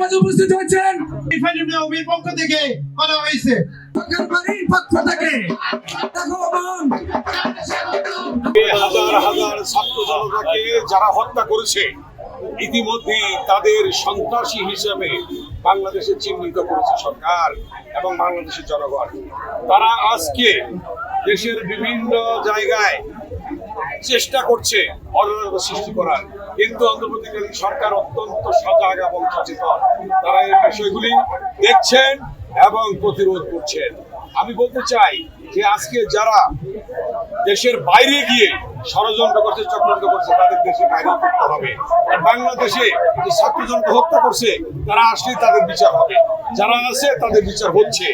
মাঝে উপস্থিত হয়েছেন। রিফাইনারি অফিসের পক্ষ থেকে বলা হয়েছে। পক্ষ থেকে। হাজার হাজার ছাত্র জনতাকে যারা হত্যা করেছে ইতিমধ্যে তাদের সন্ত্রাসী হিসেবে বাংলাদেশে চিহ্নিত করেছে সরকার এবং বাংলাদেশের জনগণ। তারা আজকে দেশের বিভিন্ন জায়গায় চেষ্টা করছে অরাজকতা সৃষ্টি করার। কিন্তু অন্তর্বর্তীকালীন সরকার অত্যন্ত সজাগ এবং সচেতন। তারা এই বিষয়গুলি দেখছেন এবং প্রতিরোধ করছেন। আমি বলতে চাই যে আজকে যারা দেশের বাইরে গিয়ে ষড়যন্ত্র করছে, চক্রান্ত করছে, তাদের দেশের বাইরে করতে হবে। আর বাংলাদেশে যে ছাত্র জনতা হত্যা করছে, তারা আসলে তাদের বিচার হবে। যারা আছে, তাদের বিচার হচ্ছে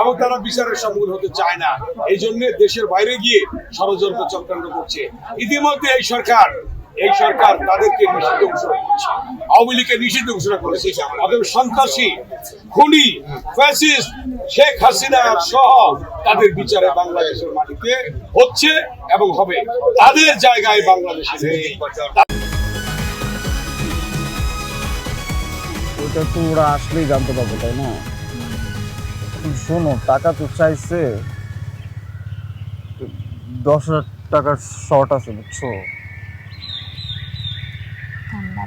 এবং তারা বিচারের সম্মুখীন হতে চায় না। এই জন্য দেশের বাইরে গিয়ে ষড়যন্ত্র, চক্রান্ত করছে। ইতিমধ্যে এই সরকার এই সরকার তাদেরকে নিষিদ্ধ ঘোষণা করেছে। আওয়ামী লীগকে নিষিদ্ধ ঘোষণা করেছে অতএব সন্ত্রাসী খুনি ফ্যাসিস্ট শেখ হাসিনা সহ তাদের বিচারে বাংলাদেশের মাটিতে হচ্ছে এবং হবে। তাদের জায়গায় বাংলাদেশে নেই। ওটা তো ওরা আসলেই জানতে পারবে তাই না? শোনো টাকা তো চাইছে দশ হাজার টাকার শর্ট আছে বুঝছ?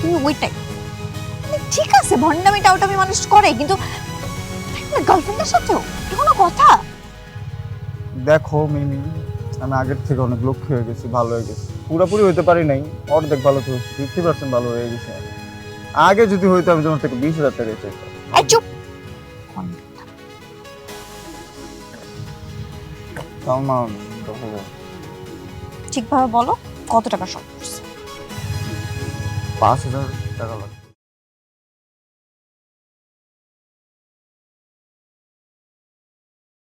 তুমি ওইটাই মানে ঠিক আছে ভন্ডামি টাউটামি মানুষ করে কিন্তু গার্লফ্রেন্ডের সাথেও কোনো কথা? দেখো মিমি আমি আগের থেকে অনেক লক্ষ্য হয়ে গেছি ভালো হয়ে গেছি। পুরোপুরি হইতে পারি নাই অর্ধেক ভালো তো ফিফটি পার্সেন্ট ভালো হয়ে গেছে। আগে যদি হইতো আমি তোমার থেকে বিশ হাজার টাকা চাইতাম। চুপ! তাও ঠিকভাবে বলো কত টাকা শর্ট পড়ছে পাঁচ হাজার টাকা লাগবে